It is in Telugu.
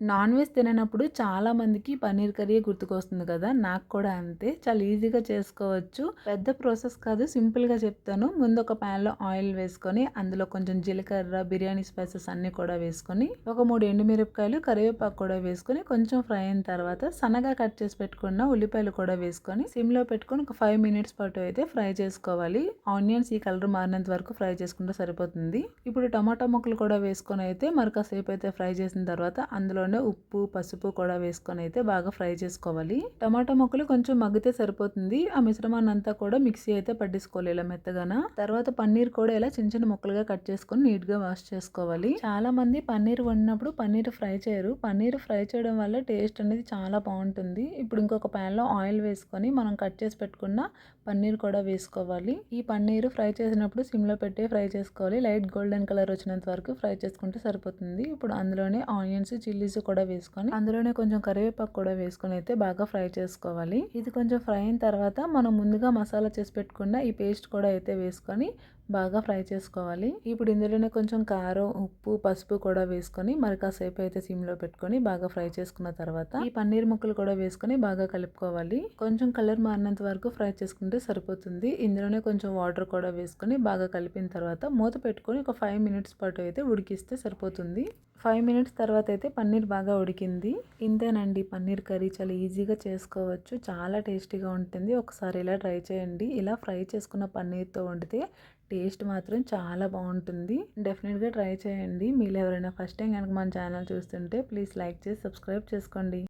నాన్ వెజ్ తిననప్పుడు చాలామందికి పన్నీర్ కర్రీ గుర్తుకొస్తుంది కదా నాకు కూడా అంతే. చాలా ఈజీగా చేసుకోవచ్చు. పెద్ద ప్రాసెస్ కాదు సింపుల్గా చెప్తాను. ముందు ఒక ప్యాన్లో ఆయిల్ వేసుకొని అందులో కొంచెం జీలకర్ర బిర్యానీ స్పైసెస్ అన్నీ కూడా వేసుకొని ఒక మూడు ఎండుమిరపకాయలు కరివేపాకు కూడా వేసుకొని కొంచెం ఫ్రై అయిన తర్వాత సన్నగా కట్ చేసి పెట్టుకున్న ఉల్లిపాయలు కూడా వేసుకొని సిమ్లో పెట్టుకొని ఒక ఫైవ్ మినిట్స్ పాటు అయితే ఫ్రై చేసుకోవాలి. ఆనియన్స్ ఈ కలర్ మారినంత వరకు ఫ్రై చేసుకుంటే సరిపోతుంది. ఇప్పుడు టమాటా ముక్కలు కూడా వేసుకొని అయితే మరొకసేపు అయితే ఫ్రై చేసిన తర్వాత అందులో అందులోనే ఉప్పు పసుపు కూడా వేసుకొని అయితే బాగా ఫ్రై చేసుకోవాలి. టమాటా ముక్కలు కొంచెం మగ్గితే సరిపోతుంది. ఆ మిశ్రమాన్ని అంతా కూడా మిక్సీ అయితే పట్టించుకోవాలి ఇలా మెత్తగాన. తర్వాత పన్నీర్ కూడా ఇలా చిన్న చిన్న ముక్కలుగా కట్ చేసుకొని నీట్గా వాష్ చేసుకోవాలి. చాలా మంది పన్నీర్ వండినప్పుడు పన్నీర్ ఫ్రై చేయరు. పన్నీర్ ఫ్రై చేయడం వల్ల టేస్ట్ అనేది చాలా బాగుంటుంది. ఇప్పుడు ఇంకొక ప్యాన్లో ఆయిల్ వేసుకొని మనం కట్ చేసి పెట్టుకున్న పన్నీర్ కూడా వేసుకోవాలి. ఈ పన్నీర్ ఫ్రై చేసినప్పుడు సిమ్లో పెట్టి ఫ్రై చేసుకోవాలి. లైట్ గోల్డెన్ కలర్ వచ్చినంత వరకు ఫ్రై చేసుకుంటే సరిపోతుంది. ఇప్పుడు అందులోనే ఆనియన్స్ చిల్లీస్ కూడా వేసుకొని అందులోనే కొంచెం కరివేపాకు కూడా వేసుకొని అయితే బాగా ఫ్రై చేసుకోవాలి. ఇది కొంచెం ఫ్రై అయిన తర్వాత మనం ముందుగా మసాలా చేసి పెట్టుకున్న ఈ పేస్ట్ కూడా అయితే వేసుకొని బాగా ఫ్రై చేసుకోవాలి. ఇప్పుడు ఇందులోనే కొంచెం కారం ఉప్పు పసుపు కూడా వేసుకొని మరి కాసేపు అయితే సిమ్లో పెట్టుకొని బాగా ఫ్రై చేసుకున్న తర్వాత ఈ పన్నీర్ ముక్కలు కూడా వేసుకొని బాగా కలుపుకోవాలి. కొంచెం కలర్ మారినంత వరకు ఫ్రై చేసుకుంటే సరిపోతుంది. ఇందులోనే కొంచెం వాటర్ కూడా వేసుకొని బాగా కలిపిన తర్వాత మూత పెట్టుకొని ఒక ఫైవ్ మినిట్స్ పాటు అయితే ఉడికిస్తే సరిపోతుంది. ఫైవ్ మినిట్స్ తర్వాత అయితే పన్నీర్ బాగా ఉడికింది. ఇంతేనండి పన్నీర్ కర్రీ చాలా ఈజీగా చేసుకోవచ్చు. చాలా టేస్టీగా ఉంటుంది. ఒకసారి ఇలా ట్రై చేయండి. ఇలా ఫ్రై చేసుకున్న పన్నీర్తో వండితే టేస్ట్ మాత్రం చాలా బాగుంటుంది. డెఫినెట్గా ట్రై చేయండి. మీరు ఎవరైనా ఫస్ట్ టైం కనుక మన ఛానల్ చూస్తుంటే ప్లీజ్ లైక్ చేసి సబ్స్క్రైబ్ చేసుకోండి.